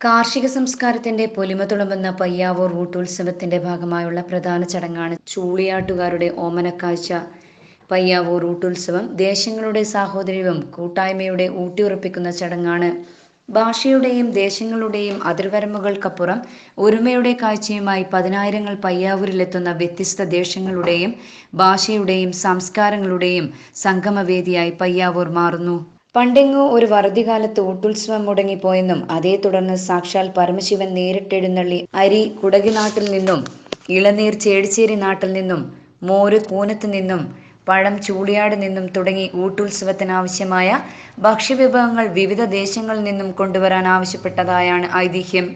കാർഷിക സംസ്കാരത്തിന്റെ പൊലിമ തുളുമ്പുന്ന പയ്യാവൂർ ഊട്ടുത്സവത്തിന്റെ ഭാഗമായുള്ള പ്രധാന ചടങ്ങാണ് ചൂളിയാട്ടുകാരുടെ ഓമനക്കാഴ്ച. പയ്യാവൂർ ഊട്ടുത്സവം ദേശങ്ങളുടെ സാഹോദര്യവും കൂട്ടായ്മയുടെ ഊട്ടിയുറപ്പിക്കുന്ന ചടങ്ങാണ്. ഭാഷയുടെയും ദേശങ്ങളുടെയും അതിർവരമ്പുകൾക്കപ്പുറം ഒരുമയുടെ കാഴ്ചയുമായി പതിനായിരങ്ങൾ പയ്യാവൂരിലെത്തുന്ന വ്യത്യസ്ത ദേശങ്ങളുടെയും ഭാഷയുടെയും സംസ്കാരങ്ങളുടെയും സംഗമവേദിയായി പയ്യാവൂർ മാറുന്നു. പണ്ടെങ്ങോ ഒരു വറുതികാലത്ത് ഊട്ടുത്സവം മുടങ്ങിപ്പോയെന്നും അതേ തുടർന്ന് സാക്ഷാൽ പരമശിവൻ നേരിട്ടെഴുന്നള്ളി അരി കുടകിനാട്ടിൽ നിന്നും ഇളനീർ ചേടിച്ചേരി നാട്ടിൽ നിന്നും മോര് കൂനത്ത് നിന്നും പഴം ചൂളിയാട് നിന്നും തുടങ്ങി ഊട്ടുത്സവത്തിനാവശ്യമായ ഭക്ഷ്യവിഭവങ്ങൾ വിവിധ ദേശങ്ങളിൽ നിന്നും കൊണ്ടുവരാൻ ആവശ്യപ്പെട്ടതായാണ് ഐതിഹ്യം.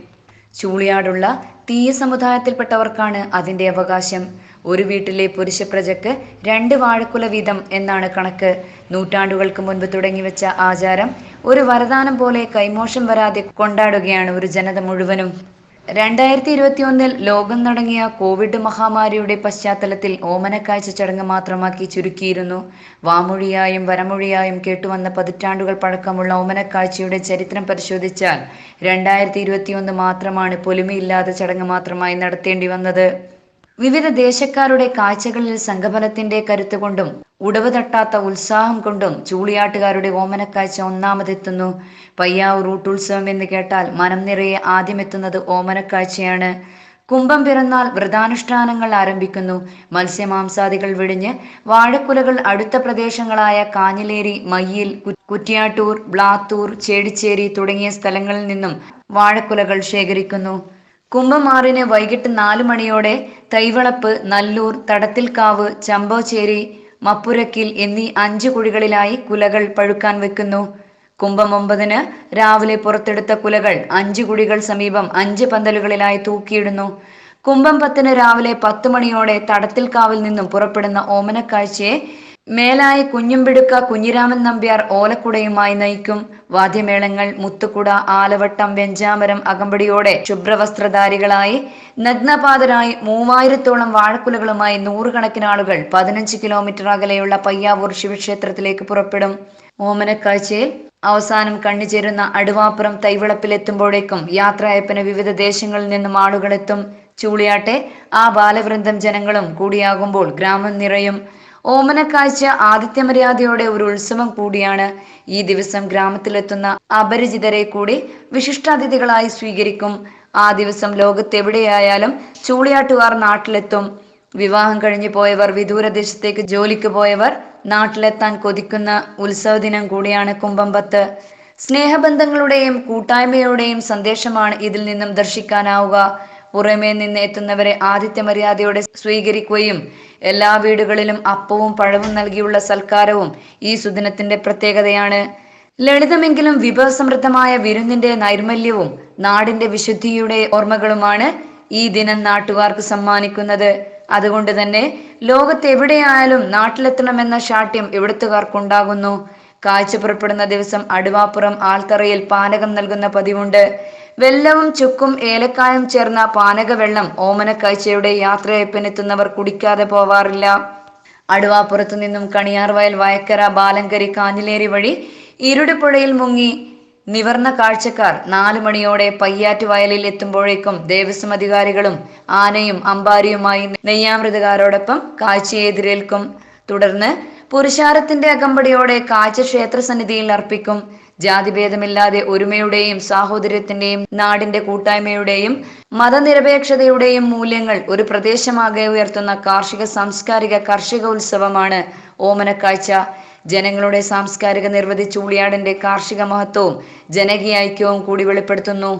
ചൂളിയാടുള്ള തീയ സമുദായത്തിൽപ്പെട്ടവർക്കാണ് അതിന്റെ അവകാശം. ഒരു വീട്ടിലെ പുരുഷ പ്രജക്ക് രണ്ട് വാഴക്കുല വീതം എന്നാണ് കണക്ക്. നൂറ്റാണ്ടുകൾക്ക് മുൻപ് തുടങ്ങിവെച്ച ആചാരം ഒരു വരദാനം പോലെ കൈമോശം വരാതെ കൊണ്ടാടുകയാണ് ഒരു ജനത മുഴുവനും. രണ്ടായിരത്തി ഇരുപത്തി ഒന്നിൽ ലോകം നടങ്ങിയ കോവിഡ് മഹാമാരിയുടെ പശ്ചാത്തലത്തിൽ ഓമനക്കാഴ്ച ചടങ്ങ് മാത്രമാക്കി ചുരുക്കിയിരുന്നു. വാമൊഴിയായും വരമൊഴിയായും കേട്ടുവന്ന പതിറ്റാണ്ടുകൾ പഴക്കമുള്ള ഓമനക്കാഴ്ചയുടെ ചരിത്രം പരിശോധിച്ചാൽ രണ്ടായിരത്തി മാത്രമാണ് പൊലിമയില്ലാത്ത ചടങ്ങ് മാത്രമായി നടത്തേണ്ടി വന്നത്. വിവിധ ദേശക്കാരുടെ കാഴ്ചകളിൽ സംഗമനത്തിന്റെ കരുത്ത് കൊണ്ടും ഉടവ് തട്ടാത്ത ഉത്സാഹം കൊണ്ടും ചൂളിയാട്ടുകാരുടെ ഓമനക്കാഴ്ച ഒന്നാമതെത്തുന്നു. പയ്യാവൂർ റൂട്ടുത്സവം എന്ന് കേട്ടാൽ മനം നിറയെ ആദ്യമെത്തുന്നത് ഓമനക്കാഴ്ചയാണ്. കുംഭം പിറന്നാൽ വ്രതാനുഷ്ഠാനങ്ങൾ ആരംഭിക്കുന്നു. മത്സ്യമാംസാദികൾ വിടിഞ്ഞ് വാഴക്കുലകൾ അടുത്ത പ്രദേശങ്ങളായ കാഞ്ഞിലേരി മയ്യിൽ കുറ്റിയാട്ടൂർ ബ്ലാത്തൂർ ചേടിച്ചേരി തുടങ്ങിയ സ്ഥലങ്ങളിൽ നിന്നും വാഴക്കുലകൾ ശേഖരിക്കുന്നു. കുംഭമാറിന് വൈകിട്ട് നാല് മണിയോടെ തൈവളപ്പ് നല്ലൂർ തടത്തിൽക്കാവ് ചമ്പോച്ചേരി മപ്പുരക്കിൽ എന്നീ അഞ്ച് കുഴികളിലായി കുലകൾ പഴുക്കാൻ വെക്കുന്നു. കുംഭം ഒമ്പതിന് രാവിലെ പുറത്തെടുത്ത കുലകൾ അഞ്ച് കുഴികൾ സമീപം അഞ്ച് പന്തലുകളിലായി തൂക്കിയിടുന്നു. കുംഭം പത്തിന് രാവിലെ പത്ത് മണിയോടെ തടത്തിൽക്കാവിൽ നിന്നും പുറപ്പെടുന്ന ഓമനക്കാഴ്ചയെ മേലായി കുഞ്ഞുംപിടുക്ക കുഞ്ഞിരാമൻ നമ്പ്യാർ ഓലക്കുടയുമായി നയിക്കും. വാദ്യമേളങ്ങൾ മുത്തുക്കുട ആലവട്ടം വെഞ്ചാമരം അകമ്പടിയോടെ ശുഭ്രവസ്ത്രധാരികളായി നഗ്നപാതരായി മൂവായിരത്തോളം വാഴക്കുലകളുമായി നൂറുകണക്കിന് ആളുകൾ പതിനഞ്ച് കിലോമീറ്റർ അകലെയുള്ള പയ്യാവൂർ ശിവക്ഷേത്രത്തിലേക്ക് പുറപ്പെടും. ഓമനക്കാഴ്ചയിൽ അവസാനം കണ്ണിചേരുന്ന അടുവാപ്പുറം തൈവിളപ്പിലെത്തുമ്പോഴേക്കും യാത്രയപ്പന് വിവിധ ദേശങ്ങളിൽ നിന്നും ആളുകളെത്തും. ചൂളിയാട്ടെ ആ ബാലവൃന്ദം ജനങ്ങളും കൂടിയാകുമ്പോൾ ഗ്രാമം നിറയും. ഓമനക്കാഴ്ച ആതിഥ്യമര്യാദയോടെ ഒരു ഉത്സവം കൂടിയാണ്. ഈ ദിവസം ഗ്രാമത്തിലെത്തുന്ന അപരിചിതരെ കൂടി വിശിഷ്ടാതിഥികളായി സ്വീകരിക്കും. ആ ദിവസം ലോകത്തെവിടെയായാലും ചൂളിയാട്ടുകാർ നാട്ടിലെത്തും. വിവാഹം കഴിഞ്ഞു പോയവർ വിദൂരദേശത്തേക്ക് ജോലിക്ക് പോയവർ നാട്ടിലെത്താൻ കൊതിക്കുന്ന ഉത്സവ ദിനം കൂടിയാണ് കുംഭമ്പത്ത് സ്നേഹബന്ധങ്ങളുടെയും കൂട്ടായ്മയുടെയും സന്ദേശമാണ് ഇതിൽ നിന്നും ദർശിക്കാനാവുക. പുറമേ നിന്ന് എത്തുന്നവരെ ആദിത്യ മര്യാദയോടെ സ്വീകരിക്കുകയും എല്ലാ വീടുകളിലും അപ്പവും പഴവും നൽകിയുള്ള സൽക്കാരവും ഈ സുദിനത്തിന്റെ പ്രത്യേകതയാണ്. ലളിതമെങ്കിലും വിഭവസമൃദ്ധമായ വിരുന്നിന്റെ നൈർമല്യവും നാടിന്റെ വിശുദ്ധിയുടെ ഓർമ്മകളുമാണ് ഈ ദിനം നാട്ടുകാർക്ക് സമ്മാനിക്കുന്നത്. അതുകൊണ്ട് തന്നെ ലോകത്തെവിടെയായാലും നാട്ടിലെത്തണമെന്ന ശാഠ്യം ഇവിടുത്തുകാർക്കുണ്ടാകുന്നു. കാഴ്ച പുറപ്പെടുന്ന ദിവസം അടുവാപ്പുറം ആൽത്തറയിൽ പാനകം നൽകുന്ന പതിവുണ്ട്. വെല്ലവും ചുക്കും ഏലക്കായും ചേർന്ന പാനകവെള്ളം ഓമനക്കാഴ്ചയുടെ യാത്രയപ്പിനെത്തുന്നവർ കുടിക്കാതെ പോവാറില്ല. അടുവാപ്പുറത്തു നിന്നും കണിയാർവയൽ വയക്കര ബാലങ്കരി കാഞ്ഞിലേരി വഴി ഇരുടുപുഴയിൽ മുങ്ങി നിവർന്ന കാഴ്ചക്കാർ നാലു മണിയോടെ പയ്യാറ്റ് വയലിൽ എത്തുമ്പോഴേക്കും ദേവസ്വം അധികാരികളും ആനയും അമ്പാരിയുമായി നെയ്യാമൃതകാരോടൊപ്പം കാഴ്ചയെ എതിരേൽക്കും തുടർന്ന് പുരുഷാരത്തിന്റെ അകമ്പടിയോടെ കാഴ്ച ക്ഷേത്ര സന്നിധിയിൽ അർപ്പിക്കും. ജാതിഭേദമില്ലാതെ ഒരുമയുടെയും സാഹോദര്യത്തിന്റെയും നാടിന്റെ കൂട്ടായ്മയുടെയും മതനിരപേക്ഷതയുടെയും മൂല്യങ്ങൾ ഒരു പ്രദേശമാകെ ഉയർത്തുന്ന കാർഷിക സാംസ്കാരിക കർഷക ഉത്സവമാണ് ഓമനക്കാഴ്ച. ജനങ്ങളുടെ സാംസ്കാരിക നിർവധി ചൂളിയാടിന്റെ കാർഷിക മഹത്വവും ജനകീയ ഐക്യവും കൂടി വെളിപ്പെടുത്തുന്നു.